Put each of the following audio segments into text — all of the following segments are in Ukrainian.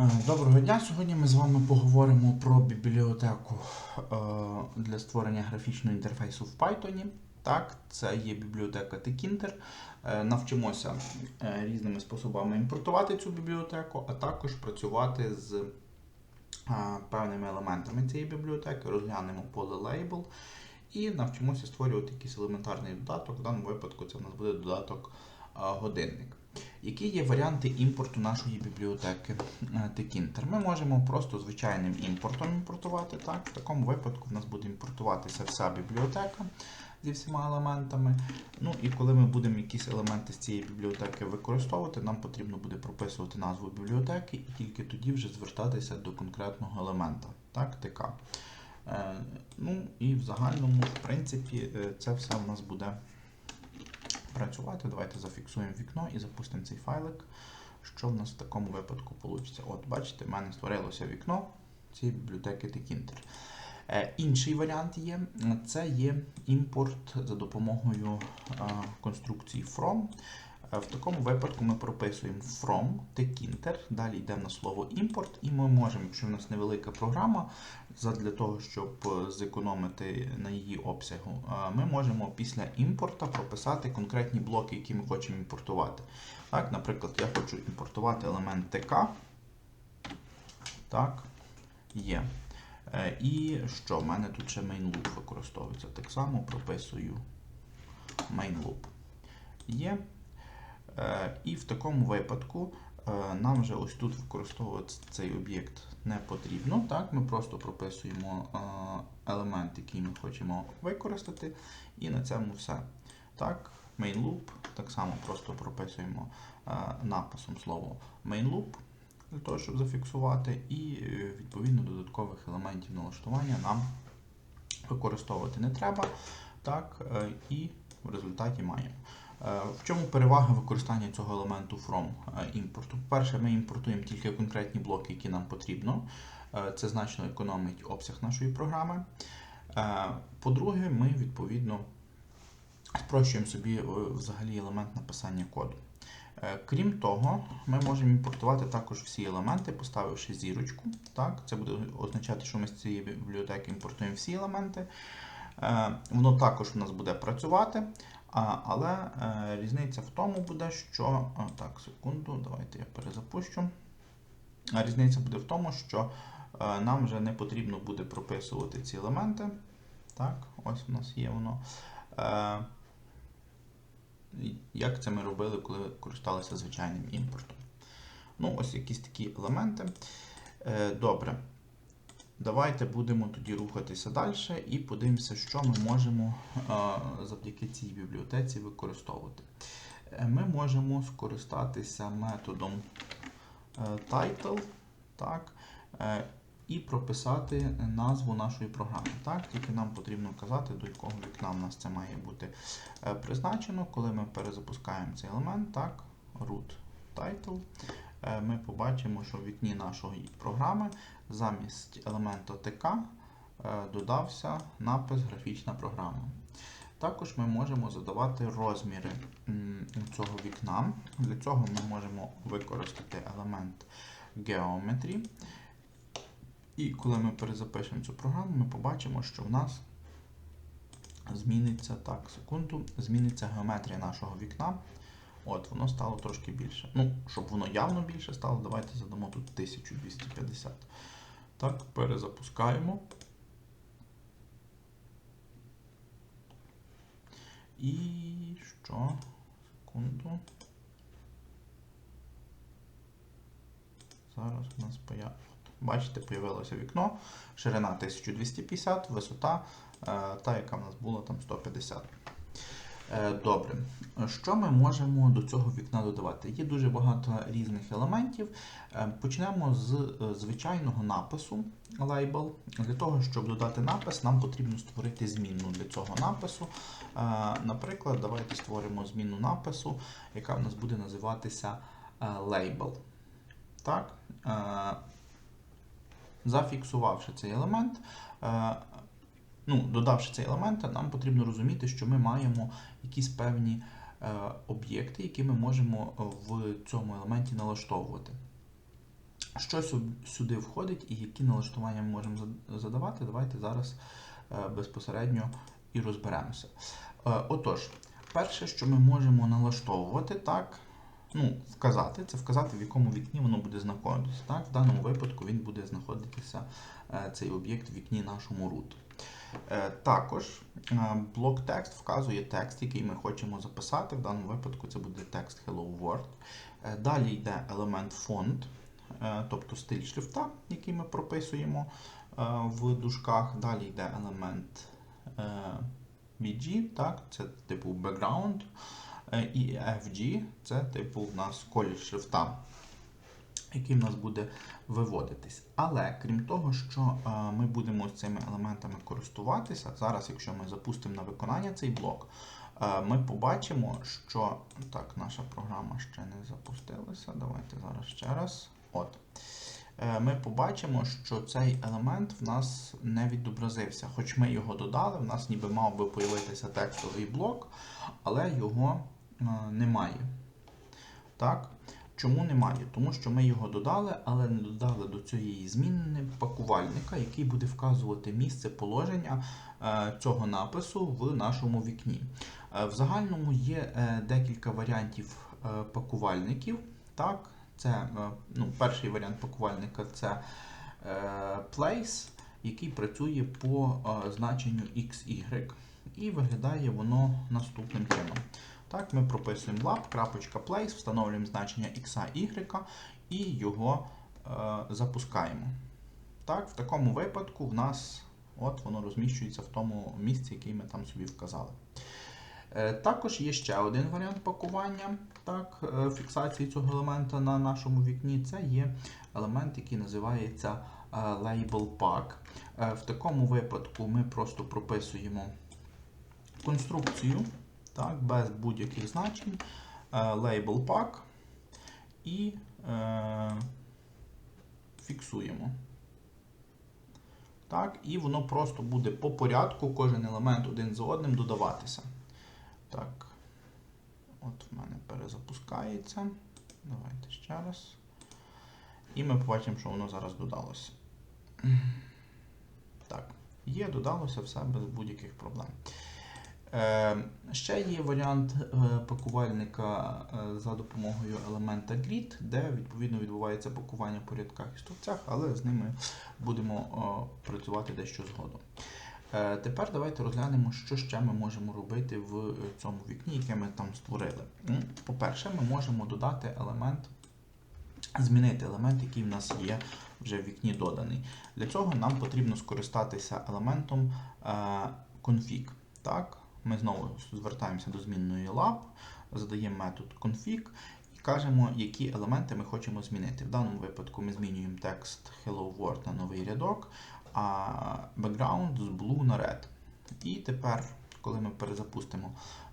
Е, Доброго дня! Сьогодні ми з вами поговоримо про бібліотеку е, для створення графічного інтерфейсу в Python. Так, це є бібліотека Tkinter. Е, Навчимося різними способами імпортувати цю бібліотеку, а також працювати з певними елементами цієї бібліотеки, розглянемо поле Label і навчимося створювати якийсь елементарний додаток. В даному випадку це у нас буде додаток годинник. Які є варіанти імпорту нашої бібліотеки е, Tkinter? Ми можемо просто звичайним імпортом імпортувати. Так? В такому випадку в нас буде імпортуватися вся бібліотека зі всіма елементами. Ну і коли ми будемо якісь елементи з цієї бібліотеки використовувати, нам потрібно буде прописувати назву бібліотеки і тільки тоді вже звертатися до конкретного елемента, так, ТК. Е, ну і в загальному, в принципі, е, це все в нас буде працювати. Давайте зафіксуємо вікно і запустимо цей файлик. Що в нас в такому випадку вийде? От, бачите, в мене створилося вікно цієї бібліотеки. Е, інший варіант є це є імпорт за допомогою е, конструкції from. В такому випадку ми прописуємо from tkinter, далі йдемо на слово імпорт, і ми можемо, якщо в нас невелика програма, для того, щоб е, зекономити на її обсягу, е, ми можемо після імпорта прописати конкретні блоки, які ми хочемо імпортувати. Так, Наприклад, я хочу імпортувати елемент TK. Так, є. Е, І що? В мене тут ще main loop використовується. Так само прописую main loop. Є. Е, І в такому випадку е, нам вже ось тут використовувати цей об'єкт не потрібно. Так? Ми просто прописуємо е, елемент, який ми хочемо використати, і на цьому все. Так, main loop, так само просто прописуємо написом слово main loop для того, щоб зафіксувати, і відповідно додаткових елементів налаштування нам використовувати не треба. Так, і в результаті маємо. Е, В чому перевага використання цього елементу from е, імпорту? По-перше, ми імпортуємо тільки конкретні блоки, які нам потрібно. Е, Це значно економить обсяг нашої програми. По-друге, ми відповідно спрощуємо собі взагалі елемент написання коду. Крім того, ми можемо імпортувати також всі елементи, поставивши зірочку. Так? Це буде означати, що ми з цієї бібліотеки імпортуємо всі елементи. Воно також у нас буде працювати, але е, різниця в тому буде, що. Так, секунду, давайте я перезапущу. Різниця буде в тому, що е, нам вже не потрібно буде прописувати ці елементи. Так, ось у нас є воно. Е, як це ми робили, коли користалися звичайним імпортом. Ну, ось якісь такі елементи. Е, Добре. Давайте будемо тоді рухатися далі і подивимося, що ми можемо е, завдяки цій бібліотеці використовувати. Е, Ми можемо скористатися методом е, title, так, і прописати назву нашої програми. Так? Тільки нам потрібно казати, до якого вікна в нас це має бути призначено. Коли ми перезапускаємо цей елемент, так, root title, ми побачимо, що в вікні нашої програми замість елемента TK е, додався напис графічна програма. Також ми можемо задавати розміри цього вікна. Для цього ми можемо використати елемент Geometry. І коли ми перезапишемо цю програму, ми побачимо, що в нас зміниться так, секунду, зміниться геометрія нашого вікна. От, воно стало трошки більше. Ну, щоб воно явно більше стало, давайте задамо тут 1250. Так, перезапускаємо. І що? Секунду. Зараз у нас появиться. Бачите, появилося вікно, ширина 1250, висота, е, та, яка в нас була там 150. Е, Добре. Що ми можемо до цього вікна додавати? Є дуже багато різних елементів. Е, Почнемо з е, звичайного напису label. Для того, щоб додати напис, нам потрібно створити змінну для цього напису. Наприклад, давайте створимо змінну напису, яка в нас буде називатися? Е, Зафіксувавши цей елемент, ну, додавши цей елемент, нам потрібно розуміти, що ми маємо якісь певні е, об'єкти, які ми можемо в цьому елементі налаштовувати. Що сюди входить і які налаштування ми можемо задавати, давайте зараз е, безпосередньо і розберемося. Е, Отож, перше, що ми можемо налаштовувати, так, ну, вказати, це вказати, в якому вікні воно буде знаходитися. Так? В даному випадку він буде знаходитися е, цей об'єкт в вікні нашому root. Е, Також е, блок текст вказує текст, який ми хочемо записати. В даному випадку це буде текст Hello World. Е, Далі йде елемент фонд, тобто стиль шрифта, який ми прописуємо в дужках. Далі йде елемент BG, так, це типу background. І FG це типу в нас колір шрифта, який в нас буде виводитись. Але крім того, що е, ми будемо з цими елементами користуватися, зараз, якщо ми запустимо на виконання цей блок, е, ми побачимо, що так, наша програма ще не запустилася. Давайте зараз ще раз. От. Е, Ми побачимо, що цей елемент в нас не відобразився. Хоч ми його додали, в нас ніби мав би появитися текстовий блок, але його немає. Так? Чому немає? Тому що ми його додали, але не додали до цієї зміни пакувальника, який буде вказувати місце положення е, цього напису в нашому вікні. Е, В загальному є е, декілька варіантів пакувальників. Так? Це, ну, перший варіант пакувальника це place, який працює по значенню XY. І виглядає воно наступним чином. Так, ми прописуємо lab.place, встановлюємо значення x, y і його е, запускаємо. Так, в такому випадку в нас от воно розміщується в тому місці, який ми там собі вказали. Е, Також є ще один варіант пакування так, е, фіксації цього елемента на нашому вікні. Це є елемент, який називається е, Label Pack. Е, В такому випадку ми просто прописуємо конструкцію так, без будь-яких значень, е, Label Pack і е, фіксуємо. Так, і воно просто буде по порядку, кожен елемент один за одним додаватися. Так. От в мене перезапускається. Давайте ще раз. І ми побачимо, що воно зараз додалося. Так, є, додалося все без будь-яких проблем. Е, ще є варіант е, пакувальника е, за допомогою елемента grid, де відповідно відбувається пакування по рядках і стовпцях, але з ними будемо працювати дещо згодом. Тепер давайте розглянемо, що ще ми можемо робити в цьому вікні, яке ми там створили. По-перше, ми можемо додати елемент, змінити елемент, який в нас є вже в вікні доданий. Для цього нам потрібно скористатися елементом config. Так? Ми знову звертаємося до змінної lab, задаємо метод config і кажемо, які елементи ми хочемо змінити. В даному випадку ми змінюємо текст Hello World на новий рядок, а background з blue на red. І тепер, коли ми перезапустимо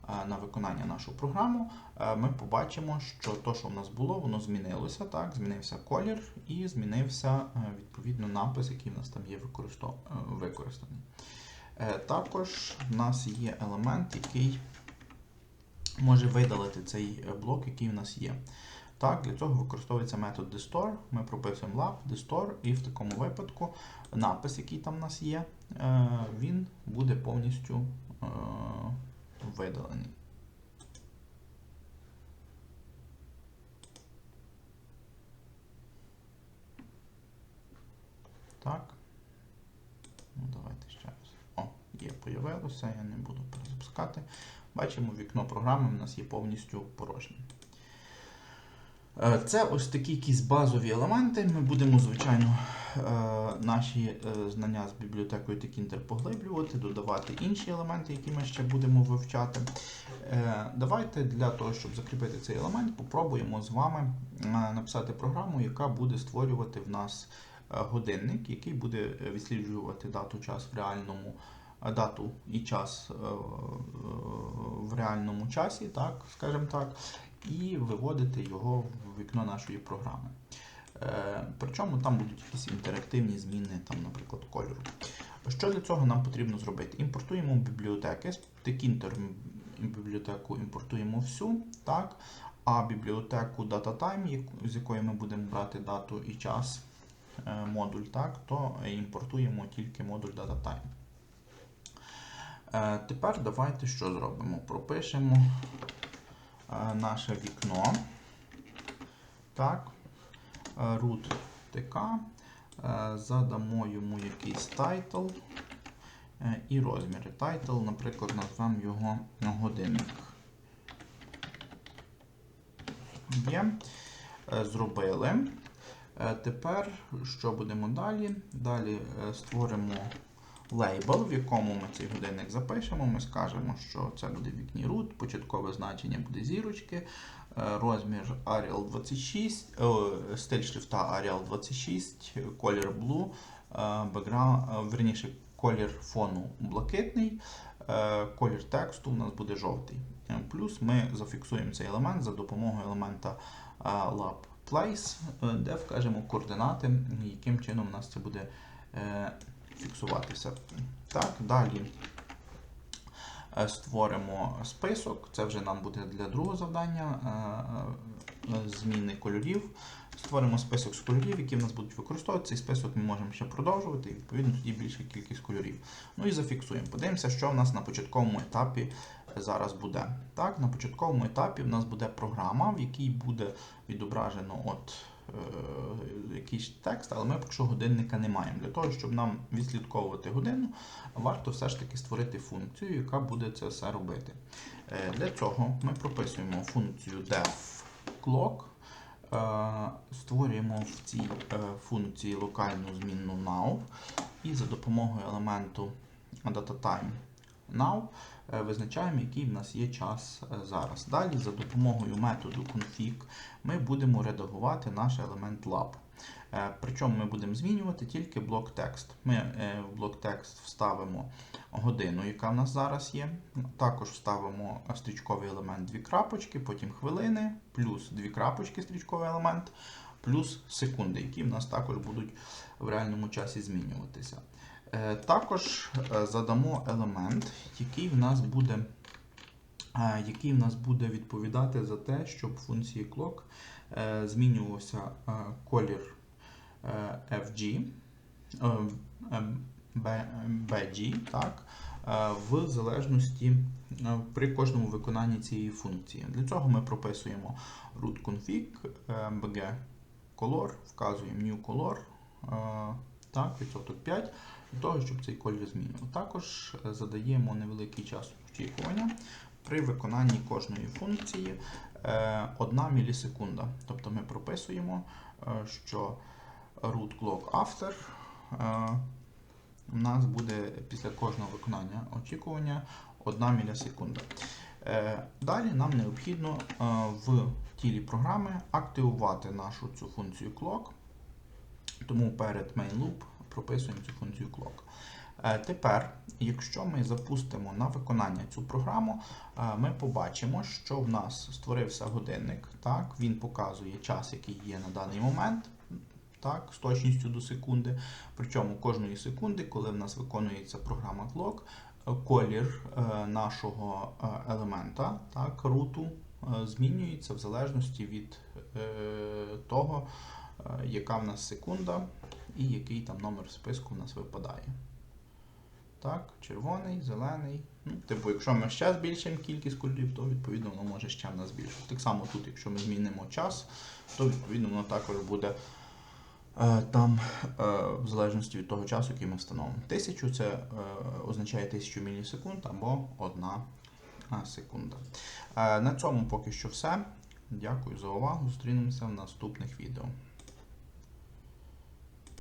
е, на виконання нашу програму, е, ми побачимо, що то, що в нас було, воно змінилося. Так? Змінився колір і змінився е, відповідно напис, який в нас там є використаний. Е, Також в нас є елемент, який може видалити цей е, блок, який в нас є. Так, Для цього використовується метод destore. Ми прописуємо lab, destore, і в такому випадку напис, який там в нас є, е, він буде повністю видалений. Так. Ну, давайте ще раз. О, є, я не буду перезапускати. Бачимо, вікно програми в нас є повністю порожнє. Е, Це ось такі якісь базові елементи. Ми будемо, звичайно, е, наші е, знання з бібліотекою Tkinter поглиблювати, додавати інші елементи, які ми ще будемо вивчати. Давайте для того, щоб закріпити цей елемент, попробуємо з вами написати програму, яка буде створювати в нас годинник, який буде відсліджувати дату час в реальному дату і час е, е, в реальному часі, так, скажімо так, і виводити його в вікно нашої програми. Е, Причому там будуть якісь інтерактивні зміни, там, наприклад, кольору. Що для цього нам потрібно зробити? Імпортуємо бібліотеки, Tkinter бібліотеку імпортуємо всю, так, а бібліотеку DataTime, з якої ми будемо брати дату і час е, модуль, так, то імпортуємо тільки модуль DataTime. Е, Тепер давайте що зробимо? Пропишемо е, наше вікно. Так, е, root tk, задамо йому якийсь е, і розміри. Title, наприклад, назвемо його годинник. Є. Зробили. Тепер що будемо далі? Далі створимо лейбл, в якому ми цей годинник запишемо. Ми скажемо, що це буде вікні root, початкове значення буде зірочки, е, розмір Arial 26, е, стиль шрифта Arial 26, колір blue, background, е, верніше, колір фону блакитний, колір тексту у нас буде жовтий. Плюс ми зафіксуємо цей елемент за допомогою елемента lab place, де вкажемо координати, яким чином у нас це буде фіксуватися. Так, далі е, створимо список. Це вже нам буде для другого завдання е, е, зміни кольорів. Створимо список з кольорів, які в нас будуть використовувати. Цей список ми можемо ще продовжувати, і відповідно тоді більша кількість кольорів. Ну і зафіксуємо. Подивимося, що в нас на початковому етапі зараз буде. Так, на початковому етапі в нас буде програма, в якій буде відображено от, якийсь текст, але ми поки що годинника не маємо. Для того, щоб нам відслідковувати годину, варто все ж таки створити функцію, яка буде це все робити. Е, для цього ми прописуємо функцію def Е, Створюємо в цій е, функції локальну змінну now і за допомогою елементу DataTime now е, визначаємо, який в нас є час е, зараз. Далі за допомогою методу config ми будемо редагувати наш елемент lab. Е, Причому ми будемо змінювати тільки блок текст. Ми е, в блок текст вставимо годину, яка в нас зараз є. Також вставимо стрічковий елемент дві крапочки, потім хвилини, плюс дві крапочки стрічковий елемент, плюс секунди, які в нас також будуть в реальному часі змінюватися. Е, Також е, задамо елемент, який в нас буде. е, Який в нас буде відповідати за те, щоб функції clock змінювався колір FG, BG, так, е, в залежності при кожному виконанні цієї функції. Для цього ми прописуємо root config bg color, вказуємо new color, так, відсоток 5, для того, щоб цей колір змінював. Також е, задаємо невеликий час очікування при виконанні кожної функції 1 мілісекунда. Тобто ми прописуємо, е, що root clock after е, у нас буде після кожного виконання очікування 1 мілісекунда. Е, Далі нам необхідно е, в тілі програми активувати нашу цю функцію clock. Тому перед main loop прописуємо цю функцію clock. Е, Тепер, якщо ми запустимо на виконання цю програму, е, ми побачимо, що в нас створився годинник. Так, Він показує час, який є на даний момент, так, з точністю до секунди. Причому кожної секунди, коли в нас виконується програма clock, е, колір нашого елемента, так, руту, змінюється в залежності від того, яка в нас секунда і який там номер списку в нас випадає. Так, червоний, зелений. Ну, типу, якщо ми ще збільшимо кількість кольорів, то відповідно воно може ще в нас збільшити. Так само тут, якщо ми змінимо час, то відповідно воно також буде е, там, е, в залежності від того часу, який ми встановимо. Тисячу це е, означає 1000 мілісекунд або 1 секунда. Е, на цьому поки що все. Дякую за увагу. Зустрінемося в наступних відео.